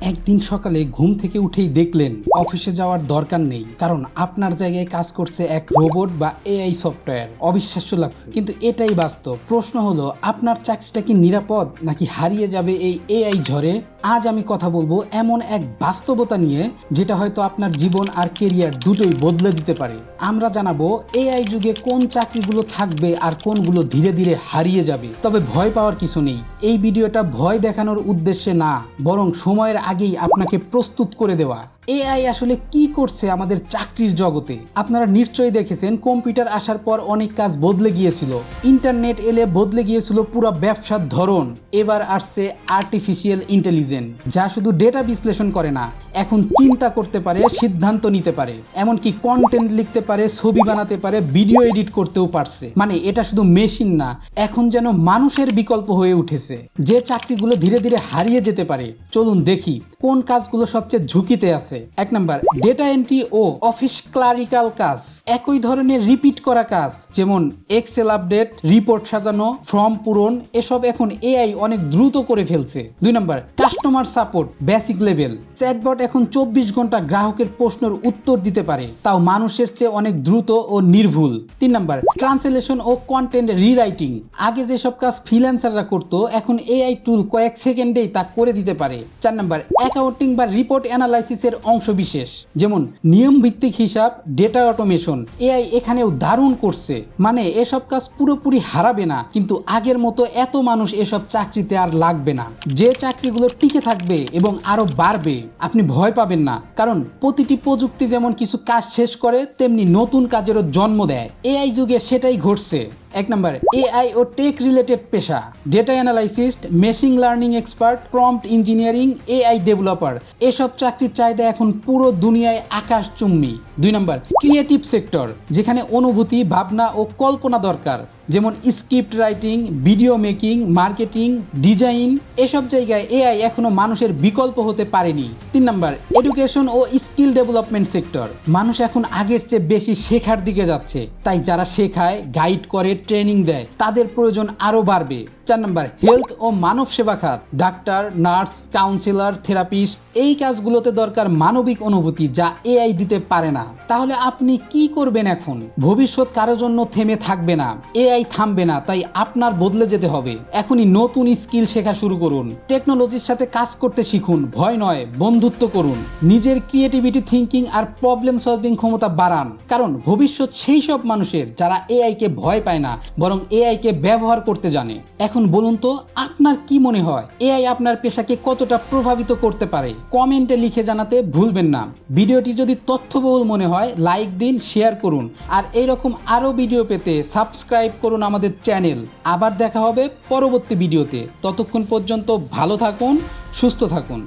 একদিন সকালে ঘুম থেকে উঠেই দেখলেন, অফিসে যাওয়ার দরকার নেই, কারণ আপনার জায়গায় কাজ করছে এক রোবট বা এআই সফটওয়্যার। অবিশ্বাস্য লাগছে। কিন্তু এটাই বাস্তব। প্রশ্ন হলো, আপনার চাকরিটা কি নিরাপদ নাকি হারিয়ে যাবে এই এআই ঝড়ে? আজ আমি কথা বলব এমন এক বাস্তবতা নিয়ে, যেটা হয়তো আপনার জীবন আর কেরিয়ার দুটোই বদলে দিতে পারে। আমরা জানাব এআই যুগে কোন চাকরিগুলো থাকবে আর কোনগুলো ধীরে ধীরে হারিয়ে যাবে। তবে ভয় পাওয়ার কিছু নেই। এই ভিডিওটা ভয় দেখানোর উদ্দেশ্যে না, বরং সময়ের আগেই আপনাকে প্রস্তুত করে দেওয়া। এআই আসলে কি করছে আমাদের চাকরির জগতে? আপনারা নিশ্চয়ই দেখেছেন, কম্পিউটার আসার পর অনেক কাজ বদলে গিয়েছিল। ইন্টারনেট এলে বদলে গিয়েছিল পুরো ব্যবসার ধরন। এবার আসছে আর্টিফিশিয়াল ইন্টেলিজেন্স যা শুধু ডেটা বিশ্লেষণ করে না, এখন চিন্তা করতে পারে, সিদ্ধান্ত নিতে পারে। এমনকি কন্টেন্ট লিখতে পারে, ছবি বানাতে পারে ভিডিও এডিট করতেও পারছে। মানে এটা শুধু মেশিন না, এখন যেন মানুষের বিকল্প হয়ে উঠেছে। যে চাকরিগুলো ধীরে ধীরে হারিয়ে যেতে পারে, চলুন দেখি কোন কাজগুলো সবচেয়ে ঝুঁকিতে আছে। এক নাম্বার ডেটা এন্ট্রি ও অফিস ক্লারিক্যাল কাজ। একই ধরনের রিপিট করা কাজ, যেমন এক্সেল আপডেট রিপোর্ট সাজানো ফর্ম পূরণ, এসব এখন এআই অনেক দ্রুত করে ফেলছে। দুই number customer support basic level chatbot এখন চব্বিশ ঘণ্টা গ্রাহকের প্রশ্নের উত্তর দিতে পারে। তাও মানুষের চেয়ে অনেক দ্রুত ও নির্ভুল। তিন নাম্বার ট্রান্সলেশন ও কন্টেন্ট রিরাইটিং আগে যেসব কাজ ফ্রিল্যান্সাররা করতো, এখন এআই টুল কয়েক সেকেন্ডেই তা করে দিতে পারে। চার নাম্বার অ্যাকাউন্টিং বা রিপোর্ট অ্যানালাইসিসের অংশ বিশেষ। যেমন নিয়ম ভিত্তিক হিসাব ডেটা অটোমেশন এআই এখানেও দারুণ করছে। মানে এসব কাজ পুরোপুরি হারাবে না, কিন্তু আগের মতো এত মানুষ এসব চাকরিতে আর লাগবে না। যে চাকরিগুলো টিকে থাকবে এবং আরও বাড়বে। আপনি ভয় পাবেন না, কারণ প্রতিটি প্রযুক্তি যেমন কিছু কাজ শেষ করে, তেমনি নতুন কাজেরও জন্ম দেয়। এআই যুগে সেটাই ঘটছে। এক নম্বর এআই ও টেক রিলেটেড পেশা data analyst machine learning expert prompt engineering AI developer এসব চাকরির চাহিদা এখন পুরো দুনিয়ায় আকাশ চুম্বি দুই নম্বর ক্রিয়েটিভ সেক্টর যেখানে অনুভূতি, ভাবনা ও কল্পনা দরকার। যেমন script writing video making marketing design এসব জায়গায় এআই এখনও মানুষের বিকল্প হতে পারেনি। তিন নম্বর এডুকেশন ও স্কিল ডেভেলপমেন্ট সেক্টর মানুষ এখন আগের চেয়ে বেশি শেখার দিকে যাচ্ছে। তাই যারা শেখায় গাইড করে ট্রেনিং দেয়, তাদের প্রয়োজন আরও বাড়বে। চার নম্বর হেলথ ও মানব সেবা খাত। ডাক্তার, নার্স কাউন্সিলর থেরাপিস্ট এই কাজগুলোতে দরকার মানবিক অনুভূতি যা এআই দিতে পারে না। তাহলে আপনি কি করবেন এখন? ভবিষ্যৎ কারও জন্য থেমে থাকবে না। এআই থামবে না, তাই আপনার বদলে যেতে হবে। এখনই নতুন স্কিল শেখা শুরু করুন। টেকনোলজির সাথে কাজ করতে শিখুন। ভয় নয়, বন্ধুত্ব করুন। নিজের ক্রিয়েটিভিটি থিঙ্কিং আর প্রবলেম সলভিং ক্ষমতা বাড়ান। কারণ ভবিষ্যৎ সেই সব মানুষের যারা এআই কে ভয় পায় না। বরং এআই কে ব্যবহার করতে জানে। এখন বলুন তো, আপনার কি মনে হয়? এআই আপনার পেশাকে কতটা প্রভাবিত করতে পারে? কমেন্টে লিখে জানাতে ভুলবেন না। ভিডিওটি যদি তথ্যবহুল মনে হয়, লাইক দিন, শেয়ার করুন। আর এইরকম আরও ভিডিও পেতে সাবস্ক্রাইব করুন আমাদের চ্যানেল। আবার দেখা হবে পরবর্তী ভিডিওতে। ততক্ষণ পর্যন্ত ভালো থাকুন, সুস্থ থাকুন।